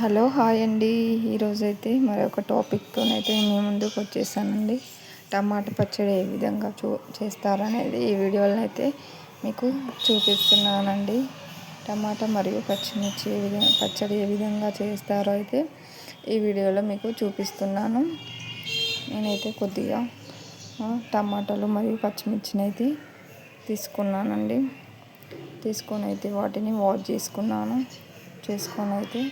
Hello hi అండి. ఈరోజైతే మరొక టాపిక్తోనైతే మీ ముందుకు వచ్చేసానండి. టమాటా పచ్చడి ఏ విధంగా చూ చేస్తారనేది ఈ వీడియోలో అయితే మీకు చూపిస్తున్నానండి. టమాటా మరియు పచ్చిమిర్చి ఏ విధంగా పచ్చడి ఏ విధంగా చేస్తారో అయితే ఈ వీడియోలో మీకు చూపిస్తున్నాను. నేనైతే కొద్దిగా టమాటాలు మరియు పచ్చిమిర్చిని అయితే తీసుకున్నానండి. తీసుకొని అయితే వాటిని వాష్ చేసుకున్నాను. చేసుకొని అయితే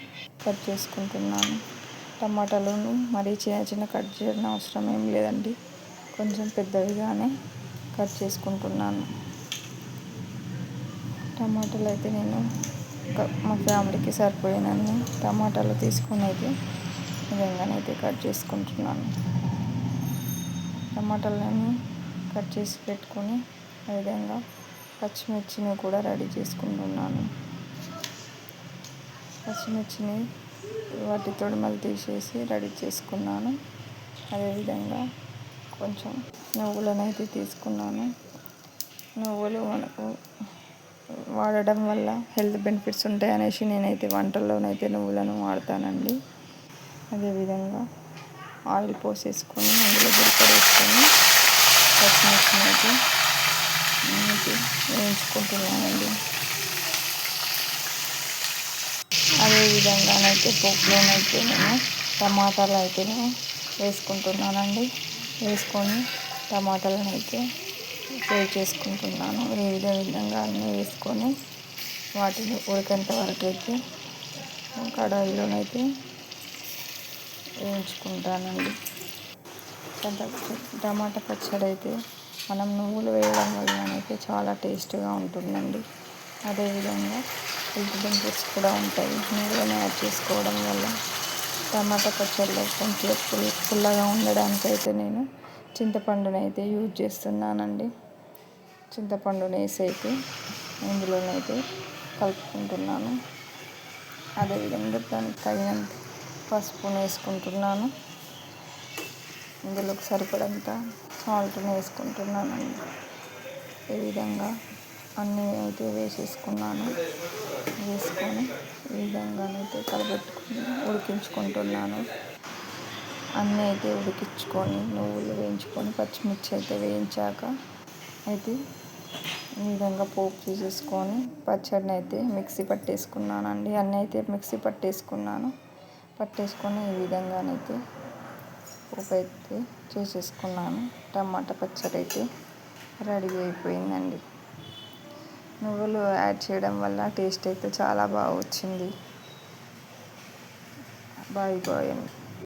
కట్ చేసుకుంటున్నాను. టమాటాలను మరీ చిన్న చిన్న కట్ చేయడం అవసరం ఏం లేదండి. కొంచెం పెద్దవిగానే కట్ చేసుకుంటున్నాను. టమాటాలు అయితే నేను మా ఫ్యామిలీకి సరిపోయినన్ని టమాటాలు తీసుకొని అయితే విధంగానైతే కట్ చేసుకుంటున్నాను. టమాటాలను కట్ చేసి పెట్టుకొని ఆ విధంగా పచ్చిమిర్చిని కూడా రెడీ చేసుకుంటున్నాను. పచ్చిమిర్చిని వాటి తొడిమలు తీసేసి రెడీ చేసుకున్నాను. అదేవిధంగా కొంచెం నువ్వులనైతే తీసుకున్నాను. నువ్వులు మనకు వాడడం వల్ల హెల్త్ బెనిఫిట్స్ ఉంటాయి అనేసి నేనైతే వంటల్లోనైతే నువ్వులను వాడతానండి. అదేవిధంగా ఆయిల్ పోసేసుకొని అందులో జీలకర్ర వేసుకొని పచ్చిమిర్చిని అయితే వేయించుకుంటున్నానండి. అదేవిధంగానైతే పోపులోనైతే నేను టమాటాలు అయితే వేసుకుంటున్నానండి. వేసుకొని టమాటాలను అయితే ఫ్రై చేసుకుంటున్నాను. ఈ విధంగా అన్నీ వేసుకొని వాటిని ఉడికేంత వరకు అయితే కడాయిలోనైతే వేయించుకుంటానండి. టమాటా పచ్చడి అయితే మనం నువ్వులు వేయడం వల్లనైతే చాలా టేస్ట్గా ఉంటుందండి. అదేవిధంగా హెల్త్ బెనిఫిట్స్ కూడా ఉంటాయి. నీళ్ళని యాడ్ చేసుకోవడం వల్ల టమాటా పచ్చడిలో కొంచెం పుల్ పుల్లగా ఉండడానికి అయితే నేను చింతపండుని అయితే యూజ్ చేస్తున్నానండి. చింతపండుని వేసైతే ఇందులోనైతే కలుపుకుంటున్నాను. అదేవిధంగా దానికి తగినంత పసుపుని వేసుకుంటున్నాను. ఇందులోకి సరిపడంత సాల్ట్ని వేసుకుంటున్నానండి. ఈ విధంగా అన్నీ అయితే వేసేసుకున్నాను. వేసుకొని ఈ విధంగానైతే కలబెట్టుకుని ఉడికించుకుంటున్నాను. అన్నీ అయితే ఉడికించుకొని నువ్వులు వేయించుకొని పచ్చిమిర్చి అయితే వేయించాక అయితే ఈ విధంగా పోపు తీసేసుకొని పచ్చడిని అయితే మిక్సీ పట్టేసుకున్నానండి. అన్నీ అయితే మిక్సీ పట్టేసుకున్నాను. పట్టేసుకొని ఈ విధంగానైతే పోపు అయితే చేసేసుకున్నాను. టమాటా పచ్చడి అయితే రెడీ అయిపోయిందండి. నువ్వులు యాడ్ చేయడం వల్ల టేస్ట్ అయితే చాలా బాగా వచ్చింది. బాయ్ బాయ్ అని.